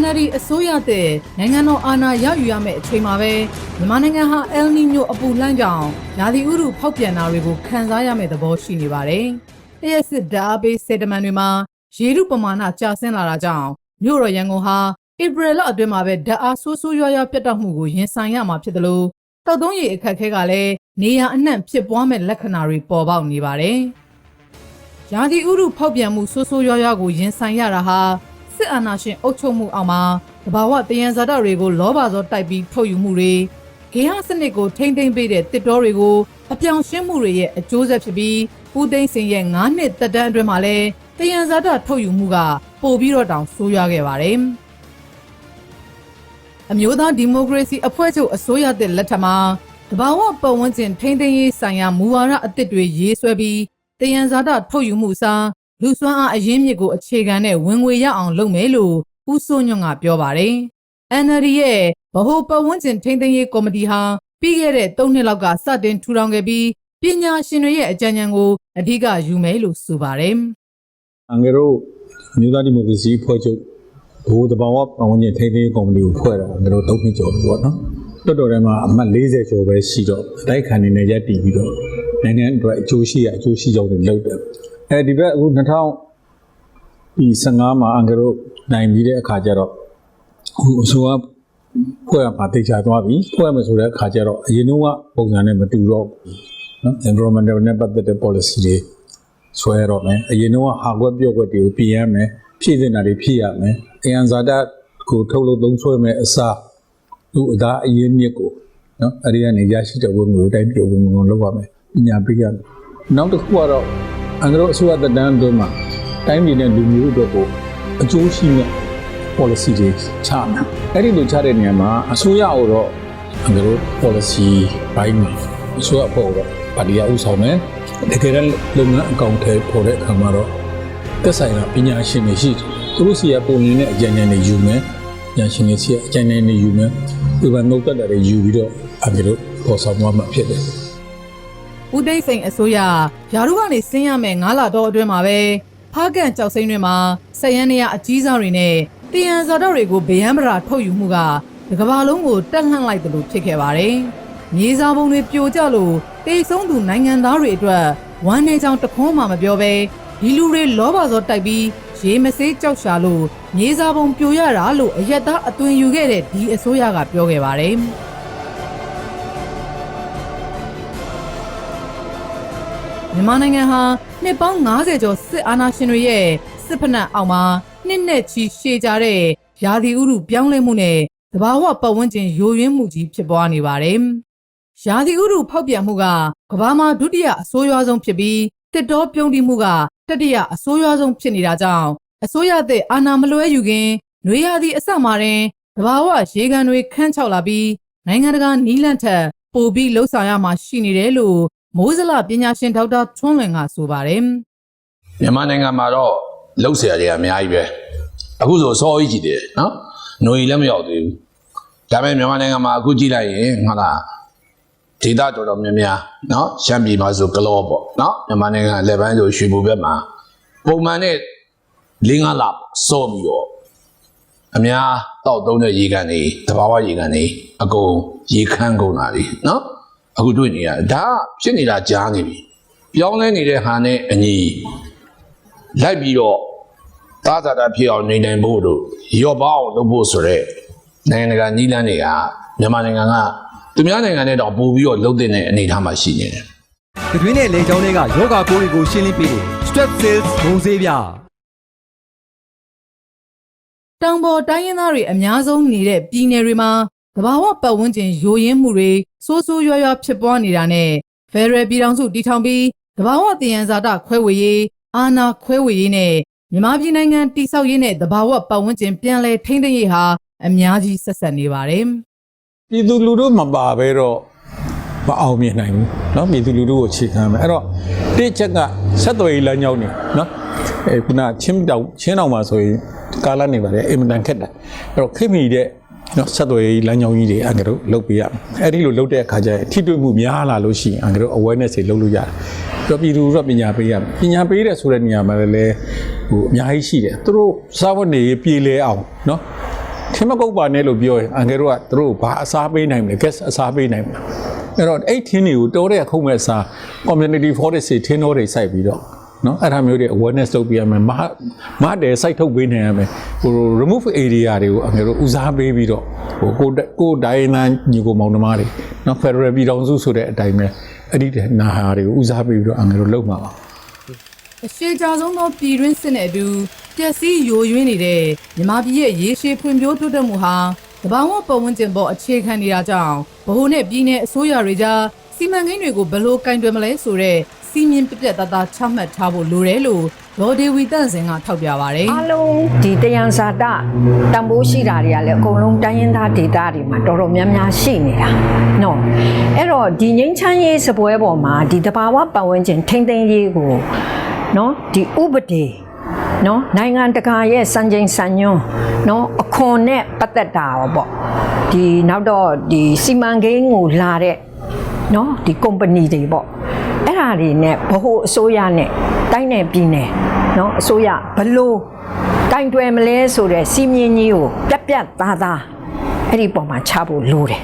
NLD အစိုးရတဲ့နိုင်ငံတော်အာဏာရယူရမယ့်အချိန်မှာပဲမြန်မာနိုင်ငံဟာ El Nino အပူလှမ်းကြောင်ရာသီဥတုဖောက်ပြန်တာတွေကိုခံစားရမယ့်သဘောရှိနေပါတယ်။တရက်စစ်ဓာတ်အားပေးစေတမန်တွေမှာရေထုပမာဏကျဆင်းလာတာကြောင့်မြို့တော်ရန်ကုန်ဟာဧပြီလအတွင်းမှာပဲဓာတ်အားဆိုးဆိုးရွားရွားပြတ်တောက်မှုကိုရင်ဆိုင်ရမှာဖြစ်တယ်လို့တောက်သုံးရည်အခက်အခဲကလည်းနေရအနှံ့ဖြစ်ပွားမဲ့လက္ခဏာတွေပေါ်ပေါက်နေပါတယ်။ရာသီဥတုဖောက်ပြန်မှုဆိုးဆိုးရွားရွားကိုရင်ဆိုင်ရတာဟာ စစ်အာဏာရှင်အုပ်ချုပ်မှုအောက်မှာတဘာဝတယံဇာတတွေကိုလောဘဇောတိုက်ပြီးထုတ်ယူမှုတွေဂေဟစနစ်ကိုထိမ့်သိမ့်ပေးတဲ့တစ်တော်တွေကိုအပြောင်ရှင်းမှုတွေရဲ့အကျိုးဆက်ဖြစ်ပြီးဦးသိန်းစင်ရဲ့9နှစ်တက်တန်းအတွင်းမှာလည်းတယံဇာတထုတ်ယူမှုကပိုပြီးတော့တောင်ဆိုးရွားခဲ့ပါတယ်အမျိုးသားဒီမိုကရေစီအဖွဲ့ချုပ်အစိုးရတဲ့လက်ထက်မှာတဘာဝပတ်ဝန်းကျင်ထိန်းသိမ်းရေးဆိုင်ရာမူဝါဒအသစ်တွေရေးဆွဲပြီးတယံဇာတထုတ်ယူမှုစား လူစွမ်းအားအရင်းမြစ်ကိုအခြေခံတဲ့ဝင်ငွေရအောင်လုပ်မယ်လို့ဦးစိုးညွန့်ကပြောပါတယ်။ NLD ရဲ့ဗဟိုပတ်ဝန်းကျင်ထိန်းသိမ်းရေးကော်မတီဟာပြီးခဲ့တဲ့၃နှစ်လောက်ကစတင်ထူထောင်ခဲ့ပြီးပညာရှင်တွေရဲ့အကြံဉာဏ်ကိုအဓိကယူမယ်လို့ဆိုပါတယ်အငယ်တို့မြို့သားဒီမိုကရေစီဖွဲ့ချုပ်ဘိုးတဘာဝပတ်ဝန်းကျင်ထိန်းသိမ်းရေးကော်မတီကိုဖွဲ့တာအငယ်တို့၃နှစ်ကျော်ပြီပေါ့နော်တော်တော်ထဲမှာအမှတ်40ကျော်ပဲရှိတော့အတိုက်ခံနေနဲ့ရပ်တည်ပြီးတော့နိုင်ငံအတွက်အကျိုးရှိရအကျိုးရှိကြောင်းတွေလုပ်တယ် အဲဒီဘက်အခု2015မှာအငယ်တို့နိုင်ပြီးတဲ့အခါကျတော့အခုအစိုးရဖွဲ့ရမှာတိတ်ချသွားပြီဖွဲ့မယ်ဆိုတဲ့အခါကျတော့အရင်တော့ပုံစံနဲ့မတူတော့ဘူးနော် environmental နဲ့ပတ်သက်တဲ့ policy တွေဆွဲတော့မယ်အရင်တော့ဟာကွက်ပြော့ကွက်တွေကိုပြင်ရမယ်ဖြည့်တင်တာတွေဖြည့်ရမယ်အယံဇာတကိုထုတ်လို့သုံးဆွဲမယ်အစားသူ့အသားအရင်းမြစ်ကိုနော်အဲ့ဒီကနေရရှိတဲ့ဝင်ငွေကိုတိုင်းပြည်ဝင်ငွေကိုလုပ်ရမယ်ပညာပေးရမယ်နောက်တစ်ခုကတော့ အန်ဂရောအစိုးရသက်တမ်းအတွင်းမှာတိုင်းပြည်နဲ့လူမျိုးအတွက်ကိုအကျိုးရှိတဲ့ policy တွေချမယ်အဲ့ဒီလိုချတဲ့နေရာမှာအစိုးရကိုတော့အန်ဂရော policy ဘိုင်းမှာအစိုးရအဖွဲ့ကိုတော့ပါတီကဥဆောင်မယ်တကယ်တမ်းလုပ်ငန်းအကောင့်ထဲပေါ်တဲ့အခါမှာတော့သက်ဆိုင်ရာပညာရှင်တွေရှိတယ်သူတို့စီကပုံရင်းနဲ့အကြံဉာဏ်တွေယူမယ်ပညာရှင်တွေစီကအကြံဉာဏ်တွေယူမယ်ဒီမှာနှုတ်သက်တာတွေယူပြီးတော့အပြေလို့ပေါ်ဆောင်သွားမှာဖြစ်တယ်။ ဦးသိန်းစိန်အစိုးရယာရုကနေဆင်းရမယ်9လတော့အတွင်းမှာပဲဖားကန်ကြောက်စိမ့်တွေမှာဆက်ရန်နေရအကြီးစားတွေနဲ့တယံဇာတော်တွေကိုဗယံပရာထုတ်ယူမှုကဒီကမ္ဘာလုံးကိုတက်လှန့်လိုက်တယ်လို့ဖြစ်ခဲ့ပါတယ်။မြေစာပုံတွေပြိုကျလို့တေဆုံးသူနိုင်ငံသားတွေအတွက်ဝမ်းနေကြောင်တခွန်းမှမပြောဘဲဒီလူတွေလောဘဇောတိုက်ပြီးရေမစေးကြောက်ရှာလို့မြေစာပုံပြိုရတာလို့အယက်သားအသွင်ယူခဲ့တဲ့ဒီအစိုးရကပြောခဲ့ပါတယ်။ မြန်မာနိုင်ငံဟာနှစ်ပေါင်း90ကျော်စစ်အာဏာရှင်တွေရဲ့စစ်ဖက်နှက်အောက်မှာနှစ်နဲ့ချီရှည်ကြတဲ့ရာသီဥတုပြောင်းလဲမှုနဲ့သဘာဝပတ်ဝန်းကျင်ယိုယွင်းမှုကြီးဖြစ်ပွားနေပါတယ်။ရာသီဥတုဖောက်ပြန်မှုကကမ္ဘာမှာဒုတိယအဆိုးရွားဆုံးဖြစ်ပြီးတစ်တောပြုံးတိမှုကတတိယအဆိုးရွားဆုံးဖြစ်နေတာကြောင့်အစိုးရသည့်အာဏာမလွဲယူခင်နွေရာသီအစမှာတင်သဘာဝရေကန်တွေခန်းချောက်လာပြီးနိုင်ငံတကာနီးလန့်ထက်ပိုပြီးလှုပ်ဆောင်ရမှာရှိနေတယ်လို့ မိုးစလပညာရှင်ဒေါက်တာထွန်းလွင်ကဆိုပါတယ် မြန်မာနိုင်ငံမှာတော့လှုပ်เสียတွေကအများကြီးပဲအခုဆိုစောကြီးကြည့်တယ်နော်ຫນွေလည်းမရောက်သေးဘူးဒါပေမဲ့မြန်မာနိုင်ငံမှာအခုကြည့်လိုက်ရင်ဟုတ်လားဒေသတော်တော်များများနော်ရှမ်းပြည်မှာဆိုကလောပေါ့နော်မြန်မာနိုင်ငံလက်ပိုင်းဆိုရွှေဘိုဘက်မှာပုံမှန်နဲ့၄၅လစောပြီးတော့အများတောက်သုံးတဲ့ရေကန်တွေတဘာဝရေကန်တွေအကုန်ရေခမ်းကုန်တာတွေနော် အခုတွေ့နေရတယ်ဒါကဖြစ်နေတာကြားနေပြီပြောင်းလဲနေတဲ့ဟာနဲ့အညီလိုက်ပြီးတော့သာသာတာဖြစ်အောင်နေနိုင်ဖို့တို့ရော့ပေါအောင်လုပ်ဖို့ဆိုတော့နိုင်ငံတကာညီလန်းတွေကမြန်မာနိုင်ငံကသူများနိုင်ငံနဲ့တော့ပို့ပြီးတော့လုပ်တဲ့အနေအထားမှာရှိနေတယ်။ဒီတွင်းနဲ့လေကြောင်းတွေကယောဂါပိုးတွေကိုရှင်းလင်းပေးတယ် Strep Sales ဘုံဈေးပြ။တောင်ပေါ်တိုင်းရင်းသားတွေအများဆုံးနေတဲ့ပြည်နယ်တွေမှာ သဘာဝပတ်ဝန်းကျင်ယိုယင်းမှုတွေစိုးစိုးရွားရွားဖြစ်ပွားနေတာနဲ့ဖယ်ဒရယ်ပြည်ထောင်စုတည်ထောင်ပြီးသဘာဝတည်ရန်ဇာတခွဲဝေရေးအာဏာခွဲဝေရေးနဲ့မြန်မာပြည်နိုင်ငံတည်ဆောက်ရေးနဲ့သဘာဝပတ်ဝန်းကျင်ပြန်လည်ထိန်းသိမ်းရေးဟာအများကြီးဆက်ဆက်နေပါတယ် ပြည်သူလူထုမပါဘဲတော့မအောင်မြင်နိုင်ဘူးเนาะပြည်သူလူထုကိုအခြေခံမယ်အဲ့တော့တစ်ချက်ကဆက်သွယ်ရေးလမ်းကြောင်းနေเนาะအဲခုနချင်းတောင်ချင်းတောင်မှာဆိုရင်ကာလနေပါတယ်အင်မတန်ခက်တာအဲ့တော့ခိမိတဲ့ နော်ဆက်သွယ်ရေးလမ်းကြောင်းကြီးတွေအင်္ဂရုလုတ်ပေးရအဲ့ဒီလိုလုတ်တဲ့အခါကျရင်ထိတွေ့မှုများလာလို့ရှိရင်အင်္ဂရု awareness တွေလုတ်လို့ရတယ်ပြောပြည်သူတော့ပညာပေးရပညာပေးတဲ့ဆိုတဲ့နေရာမှာလည်းဟိုအများကြီးရှိတယ်သူတို့စာဝတ်နေရေးပြည်လဲအောင်နော်ထင်းမကုတ်ပါနဲ့လို့ပြောရင်အင်္ဂရုကသူတို့ဘာအစားပေးနိုင်မလဲ gas အစားပေးနိုင်မလဲအဲ့တော့အဲ့ထင်းတွေကိုတော်တဲ့အခုမဲ့အစား community forest တွေထင်းတော်တွေစိုက်ပြီးတော့ နော်အဲ့ဒါမျိုးတွေ awareness လုပ်ပြရမယ်မဟာမဟာတယ် site ထုတ်ပေးနိုင်ရမယ်ဟို remove area တွေကိုအငယ်တို့ဦးစားပေးပြီးတော့ဟိုကိုကိုဒိုင်းလန်ညီကိုမောင်နှမတွေနော် federal ပြည်ထောင်စုဆိုတဲ့အတိုင်းပဲအဲ့ဒီနာဟာတွေကိုဦးစားပေးပြီးတော့အငယ်တို့လုပ်မှာပါအရှိကြဆုံးသောပြည်တွင်းစစ်နဲ့အတူပျက်စီးယိုယွင်းနေတဲ့မြန်မာပြည်ရဲ့ရေရှည်ဖွံ့ဖြိုးတိုးတက်မှုဟာတဘာဝပတ်ဝန်းကျင်ပေါ်အခြေခံနေတာကြောင့်ဗဟိုနဲ့ပြည်내အစိုးရတွေကြားစီမံကိန်းတွေကိုဘယ်လိုကင်တွယ်မလဲဆိုတဲ့ စီမင်းပြပြတသားချမှတ်ထားဖို့လိုတယ်လို့ဒေါ်ဒေဝီတန့်စင်ကထောက်ပြပါဗျာအားလုံးဒီတယံဇာတတန်ဖိုးရှိတာတွေကလည်းအကုန်လုံးတိုင်းရင်းသားဒေသတွေမှာတော်တော်များများရှိနေတာနော်အဲ့တော့ဒီငိမ့်ချမ်းရေးစပွဲပေါ်မှာဒီတဘာဝပတ်ဝန်းကျင်ထိမ့်သိမ်းရေးကိုနော်ဒီဥပဒေနော်နိုင်ငံတကာရဲ့စံချိန်စံညွှန်းနော်အခွန်နဲ့ပတ်သက်တာရောပေါ့ဒီနောက်တော့ဒီစီမံကိန်းကိုလာတဲ့နော်ဒီ company တွေပေါ့အဲ့ ဒါတွေနဲ့ဗဟိုအစိုးရနဲ့တိုင်းနယ်ပြည်နယ်နော်အစိုးရဘလို့ကင်တွယ်မလဲဆိုတဲ့စီမင်းကြီးကိုပြက်ပြက်သားသားအဲ့ဒီပုံမှာချဖို့လိုတယ်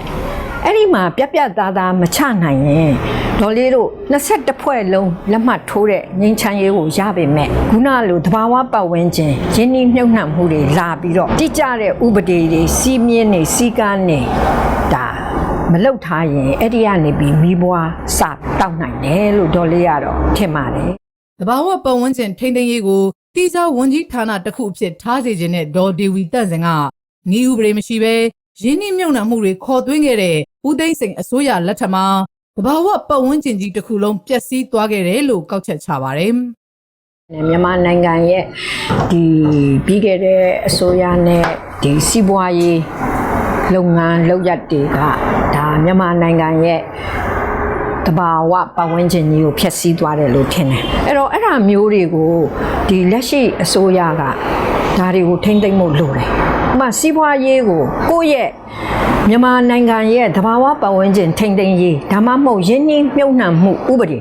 အဲ့ဒီမှာပြက်ပြက်သားသားမချနိုင်ရင်ဒေါ်လေးတို့22ဖွဲ့လုံးလက်မှတ်ထိုးတဲ့ငင်းချမ်းရေးကိုရပါမယ်ခုနလိုသဘာဝပတ်ဝန်းကျင်ရင်းနှီးမြှုပ်နှံမှုတွေလာပြီးတော့တိကျတဲ့ဥပဒေတွေစီမင်းတွေစီကန်းတွေဒါ မလောက်ထားရင်အဲ့ဒီကနေပြီးမိဘွားစတောက်နိုင်တယ်လို့ဒေါ်လေးကတော့ထင်ပါတယ်တဘာဝပတ်ဝန်းကျင်ထိန်းသိမ်းရေးကိုတိကျဝန်ကြီးဌာနတစ်ခုအဖြစ်ထားစေခြင်းနဲ့ဒေါ်ဒေဝီတန့်စင်ကနီးဥပဒေမရှိဘဲရင်းနှီးမြှုပ်နှံမှုတွေခေါ်သွင်းခဲ့တဲ့ဦးသိန်းစိန်အစိုးရလက်ထက်မှာတဘာဝပတ်ဝန်းကျင်ကြီးတစ်ခုလုံးပျက်စီးသွားခဲ့တယ်လို့ကောက်ချက်ချပါတယ်နဲ့မြန်မာနိုင်ငံရဲ့ဒီပြီးခဲ့တဲ့အစိုးရနဲ့ဒီစီးပွားရေး လုပ်ငန်းလုပ်ရက်တွေကဒါမြန်မာနိုင်ငံရဲ့တဘာဝပတ်ဝန်းကျင်ကြီးကိုဖျက်ဆီးသွားတယ်လို့ထင်တယ်အဲ့တော့အဲ့ဒါမျိုးတွေကိုဒီလက်ရှိအစိုးရကဒါတွေကိုထိမ့်သိမ့်မှုလိုတယ်ဥပမာစီးပွားရေးကိုကိုယ့်ရဲ့မြန်မာနိုင်ငံရဲ့တဘာဝပတ်ဝန်းကျင်ထိမ့်သိမ့်ရေးဒါမှမဟုတ်ရင်းနှီးမြှုပ်နှံမှုဥပဒေ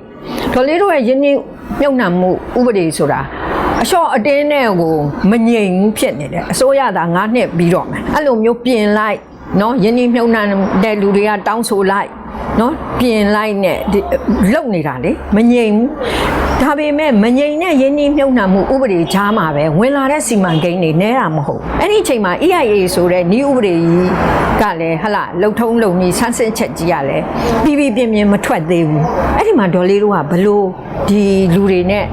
ဒေါ်လေးတို့ရဲ့ရင်းနှီးမြှုပ်နှံမှုဥပဒေဆိုတာအလျှော့အတင်းနဲ့ကိုမငြိမ်ဘူးဖြစ်နေတယ်အစိုးရသာ9နှစ်ပြီးတော့မယ်အဲ့လိုမျိုးပြင်လိုက် နော်ယင်းနှီးမြှုပ်နှံတဲ့လူတွေကတောင်းဆိုလိုက်နော်ပြင်လိုက်နဲ့ဒီလုံနေတာလေမငြိမ်ဘူးဒါပေမဲ့မငြိမ်တဲ့ယင်းနှီးမြှုပ်နှံမှုဥပဒေကြားမှာပဲဝင်လာတဲ့စီမံကိန်းတွေနဲတာမဟုတ်အဲ့ဒီအချိန်မှာ EIA ဆိုတဲ့ဤဥပဒေကြီးကလည်းဟလာလှုပ်ထုံးလုံပြီးဆန်းစစ်ချက်ကြီးရလဲပြီးပြီးပြင်းပြင်းမထွက်သေးဘူးအဲ့ဒီမှာဒေါ်လေးတို့ကဘလို့ဒီလူတွေနဲ့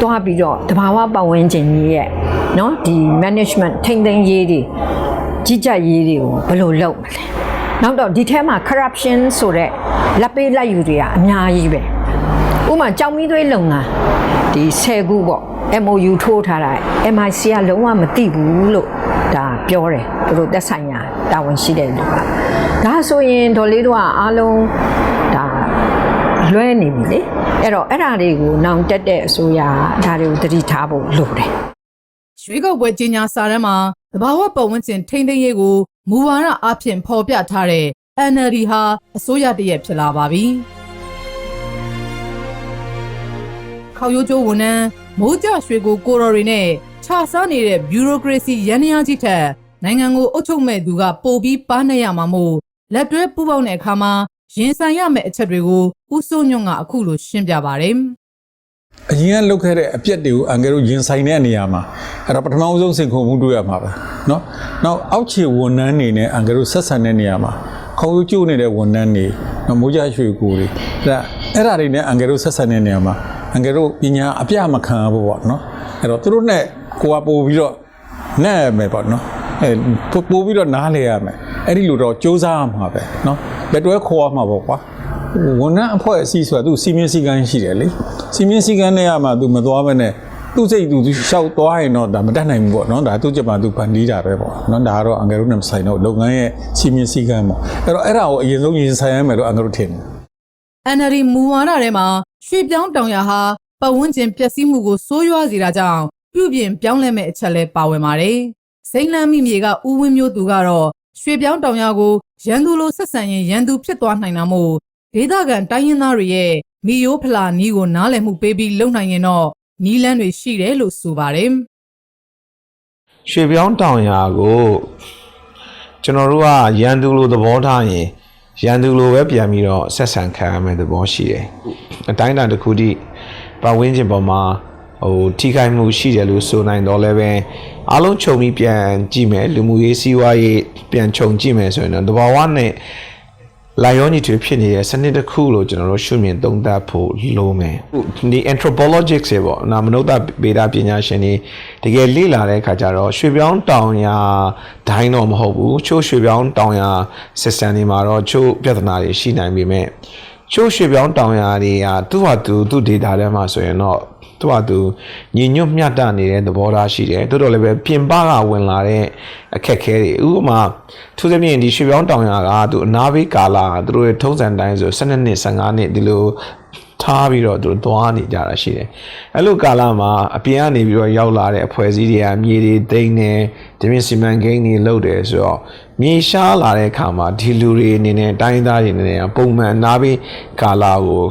တွားပြီးတော့တဘာဝပတ်ဝန်းကျင်ကြီးရဲ့နော်ဒီ management ထိမ့်သိမ်းရေးတွေ ကြီးကြပ်ရေးတွေကိုဘယ်လိုလုပ်မလဲနောက်တော့ဒီထဲမှာ corruption ဆိုတဲ့လက်ပေးလက်ယူတွေကအများကြီးပဲဥပမာကြောင်မီးသွေးလုံငန်းဒီ10ခုပေါ့ MOU ထိုးထားတာ MIC ကလုံးဝမသိဘူးလို့ဒါပြောတယ်သူတို့သက်ဆိုင်ရာတာဝန်ရှိတဲ့လူကဒါဆိုရင်ဒေါ်လေးတို့ကအားလုံးဒါလွဲနေပြီလေအဲ့တော့အဲ့ဒါတွေကိုနောင်တက်တဲ့အစိုးရကဒါတွေကိုသတိထားဖို့လိုတယ် ရွေးကောက်ပွဲကြီးညာစာတမ်းမှာတဘာဝပတ်ဝန်းကျင်ထိန်းသိမ်းရေးကိုမူဝါဒအဖြစ်ဖော်ပြထားတဲ့ NLD ဟာအစိုးရတရက်ဖြစ်လာပါပြီ။ခေါရိုးကျိုးဝန်ထမ်းမိုးကြရွှေကိုကိုရော်တွေနဲ့ခြားစားနေတဲ့ bureaucracy ရန်ရာကြီးထက်နိုင်ငံကိုအုပ်ချုပ်မဲ့သူကပိုပြီးပါနေရမှာမို့လက်တွဲပူးပေါင်းတဲ့အခါမှာရင်ဆိုင်ရမယ့်အချက်တွေကိုဦးစိုးညွန့်ကအခုလိုရှင်းပြပါတယ်။ အရင်ကလုတ်ခဲ့တဲ့အပြက်တွေကိုအန်ကယ်တို့ရင်ဆိုင်တဲ့နေရာမှာအဲ့တော့ပထမဆုံးစင်ခုံမှုတွေ့ရမှာပဲเนาะနောက်အောက်ခြေဝန်ထမ်းနေနဲ့အန်ကယ်တို့ဆက်ဆံတဲ့နေရာမှာခေါင်းကျိုးနေတဲ့ဝန်ထမ်းတွေနော်မိုးကြရွှေကိုတွေအဲ့ဒါအဲ့ဒါတွေနဲ့အန်ကယ်တို့ဆက်ဆံတဲ့နေရာမှာအန်ကယ်တို့ပညာအပြမခံရဘူးပေါ့เนาะအဲ့တော့သူတို့နဲ့ကိုကပို့ပြီးတော့နဲ့မယ်ပေါ့เนาะအဲပို့ပြီးတော့နားလေရမယ်အဲ့ဒီလိုတော့စူးစမ်းရမှာပဲเนาะလက်တွဲခေါ်ရမှာပေါ့ကွာ ဝန်ထမ်းအဖွဲ့အစည်းဆိုတာသူစီမင်းစည်းကမ်းရှိတယ်လေစီမင်းစည်းကမ်းနဲ့ရမှာသူမသွားဘဲနဲ့သူ့စိတ်သူရှောက်သွားရင်တော့ဒါမတတ်နိုင်ဘူးပေါ့နော်ဒါသူ့ချက်မှာသူဖန်တီးတာပဲပေါ့နော်ဒါကတော့အန်ဂယ်တို့နဲ့မဆိုင်တော့လုပ်ငန်းရဲ့စီမင်းစည်းကမ်းပေါ့အဲ့တော့အဲ့ဒါကိုအရင်ဆုံးရင်ဆိုင်ရမယ်လို့အန်ဂယ်တို့ထင်တယ် NLD မူဝါဒထဲမှာရွှေပြောင်းတောင်ရဟာပတ်ဝန်းကျင်ပျက်စီးမှုကိုစိုးရွားစေတာကြောင့်ပြုပြင်ပြောင်းလဲမဲ့အချက်လဲပါဝင်ပါတယ်။စိန်လန်းမိမြေကဦးဝင်းမျိုးသူကတော့ရွှေပြောင်းတောင်ရကိုရန်သူလိုဆက်ဆံရင်ရန်သူဖြစ်သွားနိုင်တာမို့ ဒေသခံတိုင်းရင်းသားတွေရဲ့မီယိုးဖလာနီးကိုနားလည်မှုပေးပြီးလုံနိုင်ရင်တော့နီးလန်းတွေရှိတယ်လို့ဆိုပါတယ်။ရွှေပြောင်းတောင်ယာကိုကျွန်တော်တို့ကရန်သူလိုသဘောထားရင်ရန်သူလိုပဲပြန်ပြီးတော့ဆက်ဆံခံရမယ့်သဘောရှိတယ်အတိုင်းအတာတစ်ခုတည်းပတ်ဝန်းကျင်ပေါ်မှာဟိုထိခိုက်မှုရှိတယ်လို့ဆိုနိုင်တော့လည်းပဲအားလုံးခြုံပြီးပြန်ကြည့်မယ်လူမှုရေးစီးပွားရေးပြန်ခြုံကြည့်မယ်ဆိုရင်တော့တဘာဝနဲ့ လာယောညီတွေဖြစ်နေတဲ့စနစ်တစ်ခုလို့ကျွန်တော်တို့ရှုမြင်သုံးသပ်ဖို့လိုမယ်ဒီ anthropologists တွေပေါ့နာမနုဿဗေဒပညာရှင်တွေတကယ်လေ့လာတဲ့အခါကျတော့ရွှေပြောင်းတောင်ယာဒိုင်းတော့မဟုတ်ဘူးချို့ရွှေပြောင်းတောင်ယာ system တွေမှာတော့ချို့ပြဿနာတွေရှိနိုင်ပေမဲ့ချို့ရွှေပြောင်းတောင်ယာတွေကသူ့ဟာသူသူ့ data ထဲမှာဆိုရင်တော့ သူ့ဟာသူညီညွတ်မျှတနေတဲ့သဘောထားရှိတယ်တိုးတော်လည်းပဲပြင်ပကဝင်လာတဲ့အခက်အခဲတွေဥပမာသူသဖြင့်ဒီရွှေပြောင်းတောင်ယာကသူအနာဘေးကာလာသူတို့ရဲ့ထုံးစံတိုင်းဆို12နှစ်15နှစ်ဒီလိုထားပြီးတော့သူတို့သွားနေကြတာရှိတယ်။အဲ့လိုကာလမှာအပြင်ကနေပြီးတော့ရောက်လာတဲ့အဖွဲ့အစည်းတွေကမြေတွေသိမ်းနေဒီမြစီမံကိန်းတွေလုပ်တယ်ဆိုတော့မြေရှားလာတဲ့အခါမှာဒီလူတွေအနေနဲ့တိုင်းသားတွေအနေနဲ့ပုံမှန်နားပြီးကာလာကို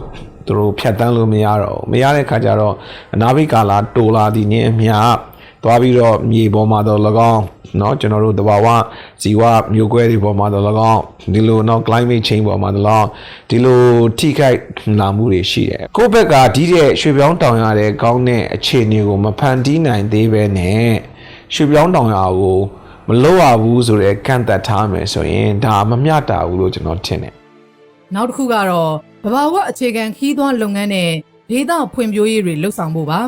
သူတို့ဖြတ်တန်းလို့မရတော့ဘူးမရတဲ့ခါကျတော့အနာဘိကာလာတိုလာဒီနေ့အမြသွားပြီးတော့မြေပေါ်မှာတော့၎င်းเนาะကျွန်တော်တို့တဘာဝဇီဝမျိုးကွဲတွေပေါ်မှာတော့၎င်းဒီလိုเนาะ climate change ပေါ်မှာတော့၎င်းဒီလိုထိခိုက်လာမှုတွေရှိတယ်ကိုယ့်ဘက်ကဒီတဲ့ရွှေပြောင်းတောင်ရတဲ့ကောင်းတဲ့အခြေအနေကိုမဖန်တီးနိုင်သေးပဲနဲ့ရွှေပြောင်းတောင်ရကိုမလုပ်ရဘူးဆိုတဲ့ကန့်သက်ထားမယ်ဆိုရင်ဒါမမျှတာဘူးလို့ကျွန်တော်ထင်တယ် နောက်တစ်ခုကတော့ ဘဘာဝအခြေခံခီးသွွားလုပ်ငန်းနဲ့ဒေသဖွံ့ဖြိုးရေးတွေလှုပ်ဆောင်ဖို့ပါ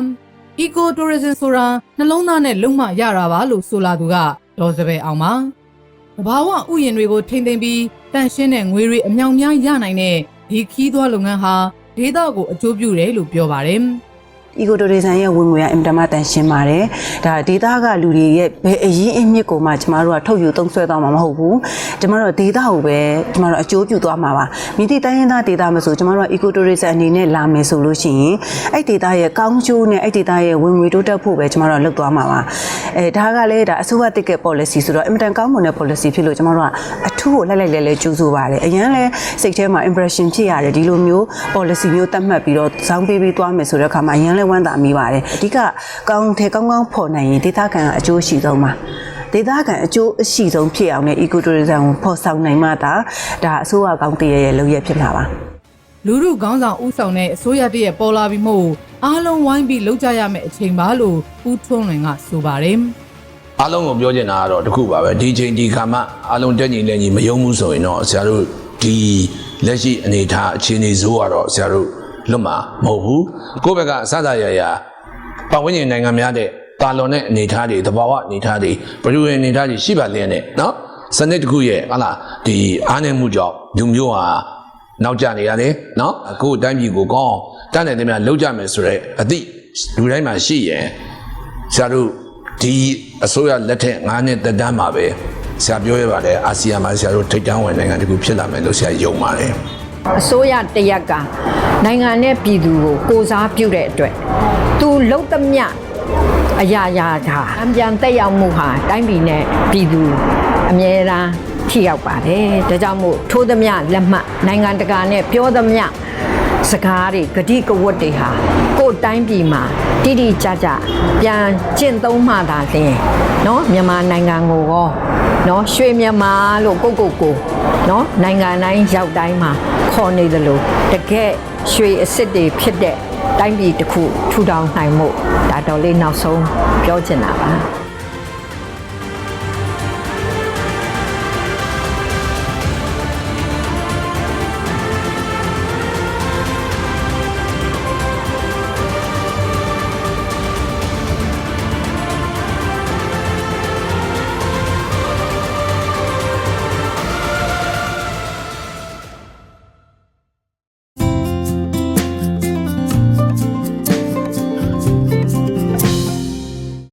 Eco Tourism ဆိုတာနှလုံးသားနဲ့လုံးမရတာပါလို့ဆိုလာသူကဒေါ်စပယ်အောင်ပါဘဘာဝဥယျာဉ်တွေကိုထိမ့်သိမ်းပြီးတန့်ရှင်းတဲ့ငွေတွေအမြောင်များရနိုင်တဲ့ဒီခီးသွွားလုပ်ငန်းဟာဒေသကိုအကျိုးပြုတယ်လို့ပြောပါတယ် အီကိုတိုရီဇန်ရဲ့ဝင်ငွေကအင်တာမတန်ရှင်းပါတယ်။ဒါဒေတာကလူတွေရဲ့ဘယ်အရင်းအမြစ်ကိုမှကျမတို့ကထုတ်ယူသုံးဆွဲသွားမှာမဟုတ်ဘူး။ကျမတို့ဒေတာကိုပဲကျမတို့အကျိုးပြုသွားမှာပါ။မြစ်တိတိုင်းရင်းသားဒေတာမဆိုကျမတို့ကအီကိုတိုရီဇန်အနေနဲ့လာမယ်ဆိုလို့ရှိရင်အဲ့ဒေတာရဲ့ကောင်းကျိုးနဲ့အဲ့ဒေတာရဲ့ဝင်ငွေတိုးတက်ဖို့ပဲကျမတို့ကလုပ်သွားမှာပါ။အဲဒါကလည်းဒါအစိုးရတစ်ကက် policy ဆိုတော့အင်မတန်ကောင်းမွန်တဲ့ policy ဖြစ်လို့ကျမတို့ကအထူးကိုလိုက်လိုက်လဲလဲကြိုးစိုးပါတယ်။အရင်လဲစိတ်ထဲမှာ impression ဖြစ်ရတယ်ဒီလိုမျိုး policy မျိုးတတ်မှတ်ပြီးတော့ဇောင်းပေးပြီးသွားမယ်ဆိုတဲ့အခါမှာအရင်လဲဝမ်းသာမိပါတယ်အဓိကကောင်းထဲကောင်းကောင်းဖော်နိုင်ရင်ဒေသခံကအကျိုးရှိဆုံးပါဒေသခံအကျိုးအရှိဆုံးဖြစ်အောင်လည်း eco tourism ကိုဖော်ဆောင်နိုင်မှသာဒါအစိုးရကောင်းတရရဲ့လုပ်ရဖြစ်မှာပါလူလူခေါင်းဆောင်ဥဆောင်တဲ့အစိုးရတည်းရဲ့ပေါ်လာပြီးမို့အားလုံးဝိုင်းပြီးလှုပ်ကြရမယ့်အချိန်ပါလို့ဦးထွန်းလွင်ကဆိုပါတယ်အားလုံးကိုပြောချင်တာကတော့တခုပါပဲဒီချိန်ဒီခါမှအားလုံးတက်ညီလက်ညီမယုံဘူးဆိုရင်တော့ဆရာတို့ဒီလက်ရှိအနေအထားအခြေအနေဆိုးကတော့ဆရာတို့ လွတ်မှာမဟုတ်ဘူးကိုယ့်ဘက်ကအစသာရရာပတ်ဝန်းကျင်နိုင်ငံများတဲ့ကာလွန်တဲ့အနေထားတွေသဘာဝအနေထားတွေပြည်ဝင်အနေထားတွေရှိပါလျက်နဲ့နော်စနစ်တစ်ခုရဲ့ဟာလာဒီအားနည်းမှုကြောင့်လူမျိုးဟာနောက်ကျနေရတယ်နော်အခုအတိုင်းပြည်ကိုကောင်းတတ်နိုင်တယ်များလောက်ကြမယ်ဆိုတော့အသည့်လူတိုင်းမှာရှိရင်ဆရာတို့ဒီအစိုးရလက်ထက်ငါးနှစ်သက်တမ်းမှာပဲဆရာပြောရပါတယ်အာဆီယံမှာဆရာတို့ထိပ်တန်းဝင်နိုင်ငံတခုဖြစ်လာမယ်လို့ဆရာယုံပါတယ် အစိုးရတရက်ကနိုင်ငံနဲ့ပြည်သူကိုကိုစားပြုတဲ့အတွက်သူလှုပ်သမျှအရာရာဒါအပြန်တက်ရောက်မှုဟာတိုင်းပြည်နဲ့ပြည်သူအမြဲတမ်းထိရောက်ပါတယ်ဒါကြောင့်မို့ထိုးသမျှလက်မှတ်နိုင်ငံတကာနဲ့ပြောသမျှစကားတွေဂတိကဝတ်တွေဟာကိုယ်တိုင်းပြည်မှာတိတိကျကျပြန်ကျင့်သုံးမှသာလျှင်เนาะမြန်မာနိုင်ငံကိုရော နော်ရွှေမြန်မာလို့ကိုကိုကိုနော်နိုင်ငံတိုင်းရောက်တိုင်းမှာခေါ်နေသလိုတကယ်ရွှေအစ်စ်တွေဖြစ်တဲ့တိုင်းပြည်တစ်ခုထူထောင်နိုင်မှုဒါတော်လေးနောက်ဆုံးပြောချင်တာပါ